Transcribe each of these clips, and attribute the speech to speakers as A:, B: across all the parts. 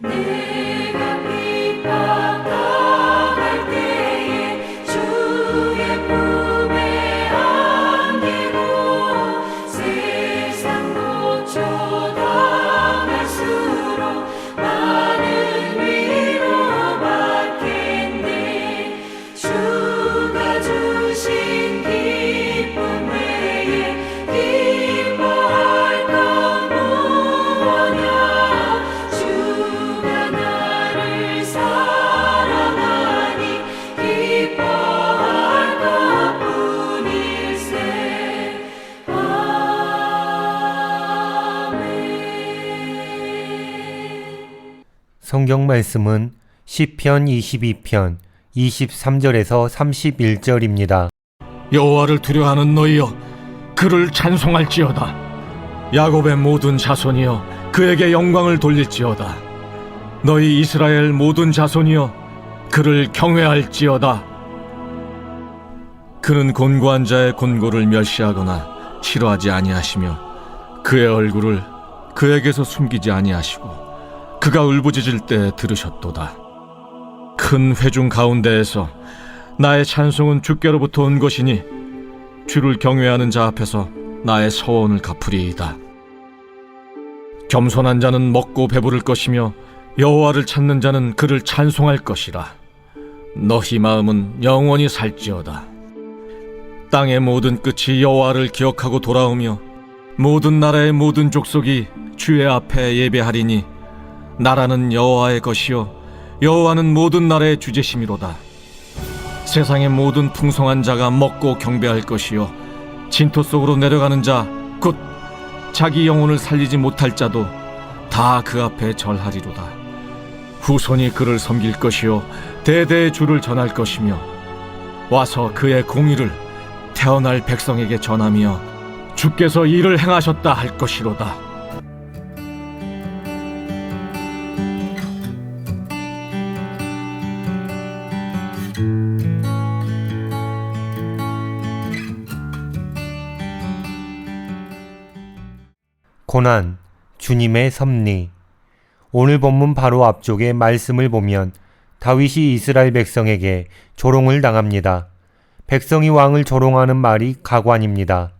A: 내
B: 성경 말씀은 시편 22편 23절에서 31절입니다.
C: 여호와를 두려워하는 너희여 그를 찬송할지어다. 야곱의 모든 자손이여 그에게 영광을 돌릴지어다. 너희 이스라엘 모든 자손이여 그를 경외할지어다. 그는 곤고한 자의 곤고를 멸시하거나 싫어하지 아니하시며 그의 얼굴을 그에게서 숨기지 아니하시고 그가 울부짖을 때 들으셨도다 큰 회중 가운데에서 나의 찬송은 주께로부터 온 것이니 주를 경외하는 자 앞에서 나의 서원을 갚으리이다. 겸손한 자는 먹고 배부를 것이며 여호와를 찾는 자는 그를 찬송할 것이라. 너희 마음은 영원히 살지어다. 땅의 모든 끝이 여호와를 기억하고 돌아오며 모든 나라의 모든 족속이 주의 앞에 예배하리니 나라는 여호와의 것이요 여호와는 모든 나라의 주제심이로다. 세상의 모든 풍성한 자가 먹고 경배할 것이요 진토 속으로 내려가는 자 곧 자기 영혼을 살리지 못할 자도 다 그 앞에 절하리로다. 후손이 그를 섬길 것이요 대대의 주를 전할 것이며 와서 그의 공의를 태어날 백성에게 전하며 주께서 이를 행하셨다 할 것이로다.
B: 고난, 주님의 섭리. 오늘 본문 바로 앞쪽에 말씀을 보면 다윗이 이스라엘 백성에게 조롱을 당합니다. 백성이 왕을 조롱하는 말이 가관입니다.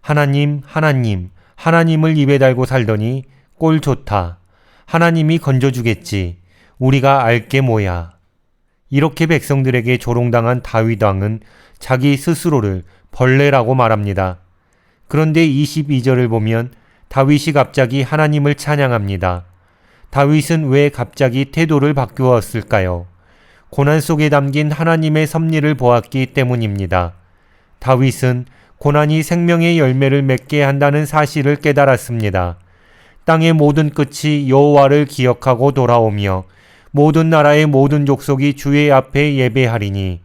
B: 하나님, 하나님, 하나님을 입에 달고 살더니 꼴 좋다. 하나님이 건져주겠지. 우리가 알게 뭐야. 이렇게 백성들에게 조롱당한 다윗 왕은 자기 스스로를 벌레라고 말합니다. 그런데 22절을 보면 다윗이 갑자기 하나님을 찬양합니다. 다윗은 왜 갑자기 태도를 바꾸었을까요? 고난 속에 담긴 하나님의 섭리를 보았기 때문입니다. 다윗은 고난이 생명의 열매를 맺게 한다는 사실을 깨달았습니다. 땅의 모든 끝이 여호와를 기억하고 돌아오며 모든 나라의 모든 족속이 주의 앞에 예배하리니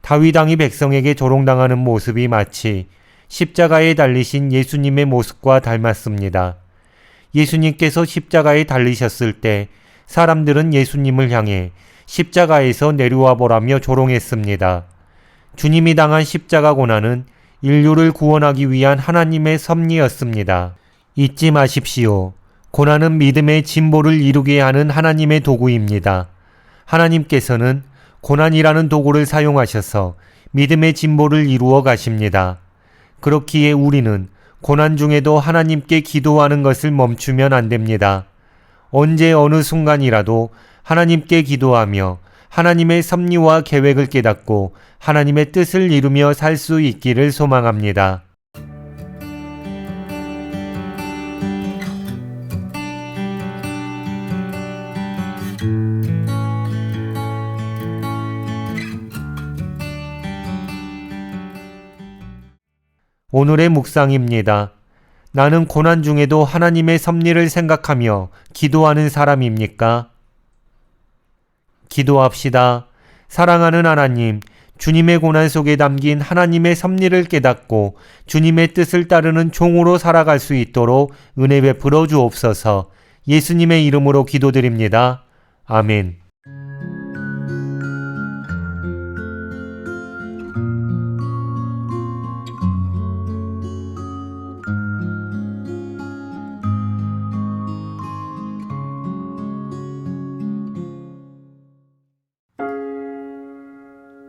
B: 다윗 왕이 백성에게 조롱당하는 모습이 마치 십자가에 달리신 예수님의 모습과 닮았습니다. 예수님께서 십자가에 달리셨을 때 사람들은 예수님을 향해 십자가에서 내려와 보라며 조롱했습니다. 주님이 당한 십자가 고난은 인류를 구원하기 위한 하나님의 섭리였습니다. 잊지 마십시오. 고난은 믿음의 진보를 이루게 하는 하나님의 도구입니다. 하나님께서는 고난이라는 도구를 사용하셔서 믿음의 진보를 이루어 가십니다. 그렇기에 우리는 고난 중에도 하나님께 기도하는 것을 멈추면 안 됩니다. 언제 어느 순간이라도 하나님께 기도하며 하나님의 섭리와 계획을 깨닫고 하나님의 뜻을 이루며 살 수 있기를 소망합니다. 오늘의 묵상입니다. 나는 고난 중에도 하나님의 섭리를 생각하며 기도하는 사람입니까? 기도합시다. 사랑하는 하나님, 주님의 고난 속에 담긴 하나님의 섭리를 깨닫고 주님의 뜻을 따르는 종으로 살아갈 수 있도록 은혜 베풀어 주옵소서. 예수님의 이름으로 기도드립니다. 아멘.